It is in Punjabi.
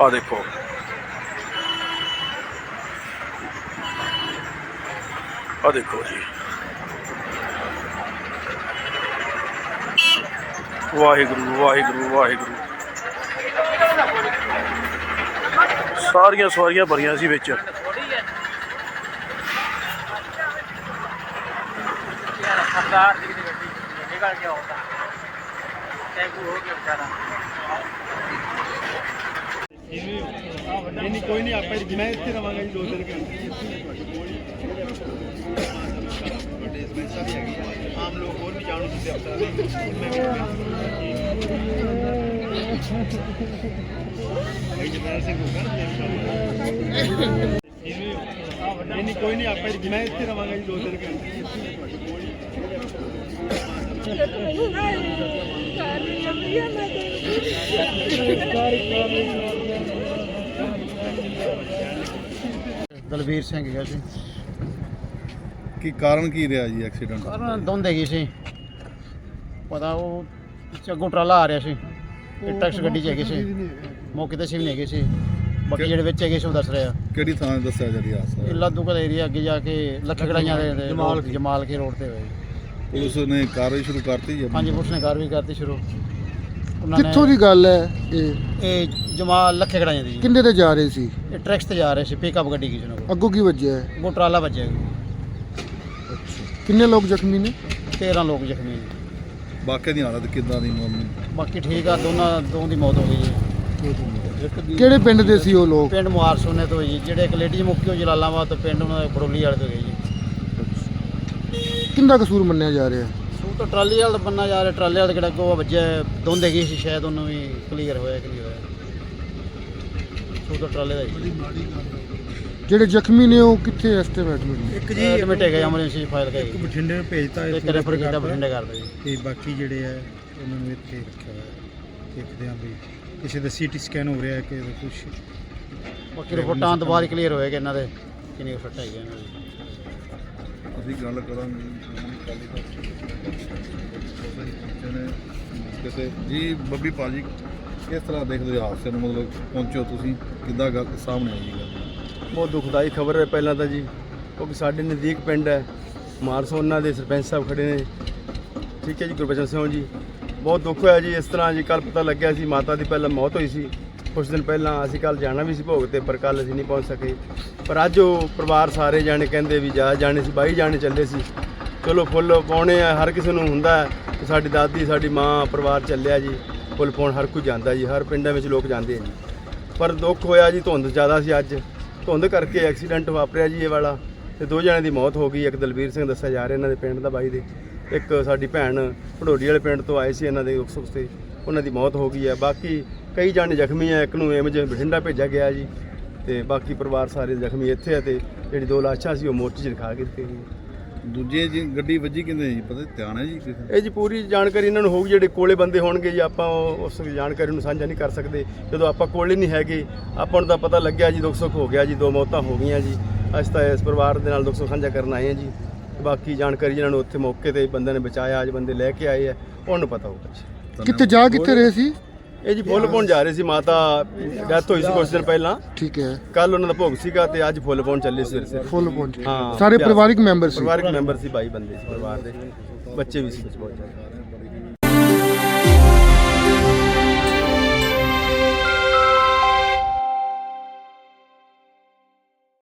ਆ ਦੇਖੋ ਆ ਦੇਖੋ ਜੀ ਵਾਹਿਗੁਰੂ ਵਾਹਿਗੁਰੂ ਵਾਹਿਗੁਰੂ ਸਾਰੀਆਂ ਸਵਾਰੀਆਂ ਭਰੀਆਂ ਸੀ ਵਿੱਚ ਸਰਦਾਰ ਜੀ ਦੀ ਗੱਡੀ ਨਿਕਲ ਗਿਆ ਹੁੰਦਾ ਟੈਂਪੂ ਹੋ ਗਿਆ ਵਿਚਾਰਾ ਨਹੀਂ ਨਹੀਂ ਕੋਈ ਨਹੀਂ ਆਪਾਂ ਮੈਂ ਇੱਥੇ ਰਵਾਂਗਾ ਜੀ ਦੋ ਦਿਨ ਸਮੈਸਾ ਵੀ ਹੈਗੀ ਆ। ਆਮ ਲੋਕ ਹੋਰ ਵੀ ਜਾਣੂ ਤੁਸੀਂ ਅਫਸਰਾਂ ਦੇ ਸਿੰਘ ਹੋਗਾ ਨਹੀਂ ਨਹੀਂ ਕੋਈ ਨਹੀਂ ਆਪਾਂ ਮੈਂ ਇੱਥੇ ਰਵਾਂਗਾ ਜੀ ਦੋ ਦਿਨ ਘੰਟੇ ਦਲਵੀਰ ਸਿੰਘ ਗਿਆ ਸੀ ਕੀ ਕਾਰਨ ਕੀ ਰਿਹਾ ਜੀ ਐਕਸੀਡੈਂਟ ਦਾ? ਕਾਰਨ ਧੁੰਦ ਹੈਗੀ ਸੀ। ਪਤਾ ਉਹ ਅੱਗੋਂ ਟਰਾਲਾ ਆ ਰਿਹਾ ਸੀ। ਇਹ ਟੈਕਸ ਗੱਡੀ 'ਚ ਹੈਗੀ ਸੀ। ਮੌਕੇ ਤੇ ਸੀ ਵੀ ਨਹੀਂ ਹੈਗੇ ਸੀ। ਬਾਕੀ ਜਿਹੜੇ ਵਿੱਚ ਹੈਗੇ ਸੀ ਉਹ ਦੱਸ ਰਿਹਾ। ਕਿਹੜੀ ਥਾਂ ਤੇ ਦੱਸਿਆ ਜਿਹੜੀ ਇਹ ਹਾਦਸਾ ਲਾਦੂ ਕਾ ਏਰੀਆ ਅੱਗੇ ਜਾ ਕੇ ਲੱਖਗੜਾਈਆਂ ਦੇ ਦੇ ਜਮਾਲ ਜਮਾਲ ਕੇ ਰੋਡ ਤੇ ਹੋਏ ਪੁਲਿਸ ਨੇ ਕਾਰਵਾਈ ਸ਼ੁਰੂ ਕਰਤੀ ਜੀ ਹਾਂਜੀ ਪੁਲਿਸ ਨੇ ਕਾਰਵਾਈ ਕਰਤੀ ਸ਼ੁਰੂ। ਉਹਨਾਂ ਨੇ ਕਿੱਥੋਂ ਦੀ ਗੱਲ ਹੈ ਇਹ? ਇਹ ਜਮਾਲ ਲੱਖਗੜਾਈਆਂ ਦੀ ਜੀ। ਕਿੰਨੇ ਤੇ ਜਾ ਰਹੇ ਸੀ? ਇਹ ਟਰੈਕਸ ਤੇ ਜਾ ਰਹੇ ਸੀ ਪਿਕਅਪ ਗੱਡੀ ਕੀ ਜਨੋ ਅੱਗੋਂ ਕੀ ਵੱਜਿਆ? ਹੈ ਉਹ ਟਰਾਲਾ ਵੱਜਿਆ ਕਿੰਨੇ ਲੋਕ ਜ਼ਖਮੀ ਨੇ? 13 ਲੋਕ ਜ਼ਖਮੀ ਨੇ। ਬਾਕੀ ਦੀ ਹਾਲਤ ਕਿੱਦਾਂ ਦੀ ਮਾਮੀ ਬਾਕੀ ਠੀਕ ਆ ਦੋਨਾਂ ਦੋ ਦੀ ਮੌਤ ਹੋ ਗਈ ਜੀ। ਕਿਹੜੇ ਪਿੰਡ ਦੇ ਸੀ ਉਹ ਲੋਕ? ਪਿੰਡ ਮੁਹਾਰ ਸੋਨੇ ਤੋਂ ਜੀ ਜਿਹੜੇ ਇੱਕ ਲੇਡੀ ਮੁੱਕੀ ਉਹ ਜਲਾਲਾਬਾਦ ਤੋਂ ਪਿੰਡ ਉਹਨਾਂ ਦੇ ਬੜੋਲੀ ਵਾਲੇ ਤੋਂ ਗਏ ਜੀ। ਕਿੰਦਾ ਕਸੂਰ ਮੰਨਿਆ ਜਾ ਰਿਹਾ? ਹੈ ਤਾਂ ਟਰਾਲੀ ਵਾਲਾ ਬੰਨਾ ਜਾ ਰਿਹਾ ਟਰਾਲੇ ਵਾਲਾ ਕਿਹੜਾ ਕੋ ਵੱਜਿਆ ਧੁੰਦ ਹੈਗੀ ਸੀ ਸ਼ਾਇਦ ਉਹਨੂੰ ਵੀ ਕਲੀਅਰ ਹੋਇਆ ਕਿ ਨਹੀਂ ਹੋਇਆ। ਸੂ ਤਾਂ ਟਰਾਲੇ ਦਾ ਜੀ ਜਿਹੜੇ ਜ਼ਖਮੀ ਨੇ ਉਹ ਕਿੱਥੇ ਐਸਟੀਮੇਟ ਨੇ ਇੱਕ ਐਡਮਿਟ ਹੈਗਾ ਐਮਰਜੈਂਸੀ ਫਾਈਲ ਇੱਕ ਕਰੀ ਬਠਿੰਡੇ ਨੂੰ ਭੇਜਤਾ ਇੱਕ ਰੈਫਰ ਕੀਤਾ ਬਠਿੰਡੇ ਕਰ ਦਿਓ ਜੀ ਤੇ ਬਾਕੀ ਜਿਹੜੇ ਆ ਉਹਨਾਂ ਨੂੰ ਇੱਥੇ ਰੱਖਿਆ ਹੋਇਆ। ਹੈ। ਦੇਖਦੇ ਹਾਂ ਵੀ ਕਿਸੇ ਦਾ ਸੀਟੀ ਸਕੈਨ ਹੋ ਰਿਹਾ ਹੈ ਕਿ ਕੁਝ ਬਾਕੀ ਰਿਪੋਰਟਾਂ ਤੋਂ ਬਾਅਦ ਕਲੀਅਰ ਹੋਏਗਾ ਇਹਨਾਂ ਦੇ ਕਿੰਨੀ ਕੁ ਸੱਟ ਹੈਗੀ ਇਹਨਾਂ ਦੀ। ਅਸੀਂ ਗੱਲ ਕਰਾਂਗੇ ਕਿਤੇ ਜੀ, ਬੱਬੀ ਭਾਜੀ, ਕਿਸ ਤਰ੍ਹਾਂ ਦੇਖਦੇ ਹੋ ਹਾਦਸੇ ਨੂੰ? ਮਤਲਬ ਪਹੁੰਚੋ ਤੁਸੀਂ, ਕਿੱਦਾਂ ਗੱਲ ਸਾਹਮਣੇ ਆਈ ਗੱਲ? ਬਹੁਤ ਦੁਖਦਾਈ ਖਬਰ ਹੈ ਪਹਿਲਾਂ ਤਾਂ ਜੀ, ਕਿਉਂਕਿ ਸਾਡੇ ਨਜ਼ਦੀਕ ਪਿੰਡ ਹੈ ਮਾਰਸੋਨਾ ਦੇ ਸਰਪੰਚ ਸਾਹਿਬ ਖੜੇ ਨੇ। ਠੀਕ ਹੈ ਜੀ, ਗੁਰਬਚਨ ਸਿੰਘ ਜੀ, ਬਹੁਤ ਦੁੱਖ ਹੋਇਆ ਜੀ, ਇਸ ਤਰ੍ਹਾਂ ਜੀ ਕੱਲ ਪਤਾ ਲੱਗਿਆ ਸੀ ਮਾਤਾ ਦੀ ਪਹਿਲਾਂ ਮੌਤ ਹੋਈ ਸੀ। ਕੁਝ ਦਿਨ ਪਹਿਲਾਂ ਅਸੀਂ ਕੱਲ ਜਾਣਾ ਵੀ ਸੀ ਭੋਗ ਤੇ, ਪਰ ਕੱਲ ਅਸੀਂ ਨਹੀਂ ਪਹੁੰਚ ਸਕੇ। ਪਰ ਅੱਜ ਉਹ ਪਰਿਵਾਰ ਸਾਰੇ ਜਾਣੇ ਕਹਿੰਦੇ ਵੀ ਜਾ, ਜਾਣੇ ਸੀ, ਬਾਈ ਜਾਣੇ ਚੱਲੇ ਸੀ। ਚਲੋ ਫੁੱਲ ਪਾਉਣੇ ਆ, ਹਰ ਕਿਸੇ ਨੂੰ ਹੁੰਦਾ ਕਿ ਸਾਡੀ ਦਾਦੀ, ਸਾਡੀ ਮਾਂ, ਪਰਿਵਾਰ ਚੱਲਿਆ ਜੀ। ਫੁੱਲ ਪਾਉਣ ਹਰ ਕੋਈ ਜਾਂਦਾ ਜੀ, ਹਰ ਪਿੰਡਾਂ ਵਿੱਚ ਲੋਕ ਜਾਂਦੇ ਆ ਜੀ। ਪਰ ਦੁੱਖ ਹੋਇਆ ਜੀ, ਧੁੰਦ ਜ਼ਿਆਦਾ ਸੀ ਅੱਜ। ਧੁੰਦ ਕਰਕੇ ਐਕਸੀਡੈਂਟ ਵਾਪਰਿਆ ਜੀ ਇਹ ਵਾਲਾ। ਤੇ ਦੋ ਜਣਿਆਂ ਦੀ ਮੌਤ ਹੋ ਗਈ, ਇੱਕ ਦਲਬੀਰ ਸਿੰਘ ਦੱਸਿਆ ਜਾ ਰਿਹਾ ਇਹਨਾਂ ਦੇ ਪਿੰਡ ਦਾ ਬਾਈ ਦੇ। ਇੱਕ ਸਾਡੀ ਭੈਣ, ਭੜੋਲੀ ਵਾਲੇ ਪਿੰਡ ਤੋਂ ਆਏ ਸੀ ਇਹਨਾਂ ਦੇ ਦੁੱਖ ਸੁੱਖ ਤੇ। ਉਹਨਾਂ ਦੀ ਮੌਤ ਹੋ ਗਈ ਹੈ। ਬਾਕੀ ਕਈ ਜਾਣੇ ਜ਼ਖਮੀ ਆ ਇੱਕ ਨੂੰ ਐਮਜ ਬਠਿੰਡਾ ਭੇਜਿਆ ਗਿਆ ਜੀ ਤੇ ਬਾਕੀ ਪਰਿਵਾਰ ਸਾਰੇ ਜ਼ਖਮੀ ਇੱਥੇ ਆ ਤੇ ਜਿਹੜੀ ਦੋ ਲਾਸ਼ਾਂ ਸੀ ਉਹ ਮੋਰਚੇ 'ਚ ਰਖਾ ਕੇ ਦਿੱਤੀ ਗਈ ਦੂਜੇ ਜੀ ਗੱਡੀ ਵੱਜੀ ਕਿੰਦੇ ਜੀ? ਪਤਾ ਧਿਆਨ ਹੈ ਜੀ ਕਿਸੇ ਇਹ ਜੀ ਪੂਰੀ ਜਾਣਕਾਰੀ ਇਹਨਾਂ ਨੂੰ ਹੋਊਗੀ। ਜਿਹੜੇ ਕੋਲੇ ਬੰਦੇ ਹੋਣਗੇ ਜੀ ਆਪਾਂ ਉਹ- ਉਸ ਜਾਣਕਾਰੀ ਨੂੰ ਸਾਂਝਾ ਨਹੀਂ ਕਰ ਸਕਦੇ। ਜਦੋਂ ਆਪਾਂ ਕੋਲੇ ਨਹੀਂ ਹੈਗੇ ਆਪਾਂ ਨੂੰ ਤਾਂ ਪਤਾ ਲੱਗਿਆ ਜੀ ਦੁੱਖ ਸੁੱਖ ਹੋ ਗਿਆ ਜੀ ਦੋ ਮੌਤਾਂ ਹੋ ਗਈਆਂ ਜੀ। ਅਸੀਂ ਤਾਂ ਇਸ ਪਰਿਵਾਰ ਦੇ ਨਾਲ ਦੁੱਖ ਸੁੱਖ ਸਾਂਝਾ ਕਰਨ ਆਏ ਹਾਂ ਜੀ। ਬਾਕੀ ਜਾਣਕਾਰੀ ਜਿਹਨਾਂ ਨੂੰ ਉੱਥੇ ਮੌਕੇ ਤੇ ਬੰਦੇ ਨੇ ਬਚਾਇਆ ਅੱਜ ਬੰਦੇ ਲੈ ਕੇ ਆਏ ਆ ਉਹਨਾਂ ਪਤਾ ਹੋਊਗਾ ਜੀ। ਕਿੱਥੇ ਜਾ ਕਿੱਥੇ ਰਹੇ। ਸੀ? ਇਹ ਜੀ ਫੁੱਲ ਪਾਉਣ ਜਾ ਰਹੇ ਸੀ ਮਾਤਾ ਡੈਥ ਹੋਈ ਸੀ ਕੁਝ ਦਿਨ ਪਹਿਲਾਂ। ਠੀਕ ਹੈ। ਕੱਲ ਉਹਨਾਂ ਦਾ ਭੋਗ ਸੀਗਾ ਤੇ ਅੱਜ ਫੁੱਲ ਪਾਉਣ ਚੱਲੇ ਸਵੇਰੇ ਸਵੇਰੇ ਫੁੱਲ ਪਹੁੰਚੇ ਹਾਂ ਸਾਰੇ। ਪਰਿਵਾਰਿਕ ਮੈਂਬਰ ਸੀ। ਪਰਿਵਾਰਿਕ ਮੈਂਬਰ ਸੀ ਬਾਈ ਬੰਦੇ ਸੀ ਪਰਿਵਾਰ ਦੇ। ਬੱਚੇ ਵੀ ਸੀ ਵਿੱਚ ਬਹੁਤ ਜ਼ਿਆਦਾ।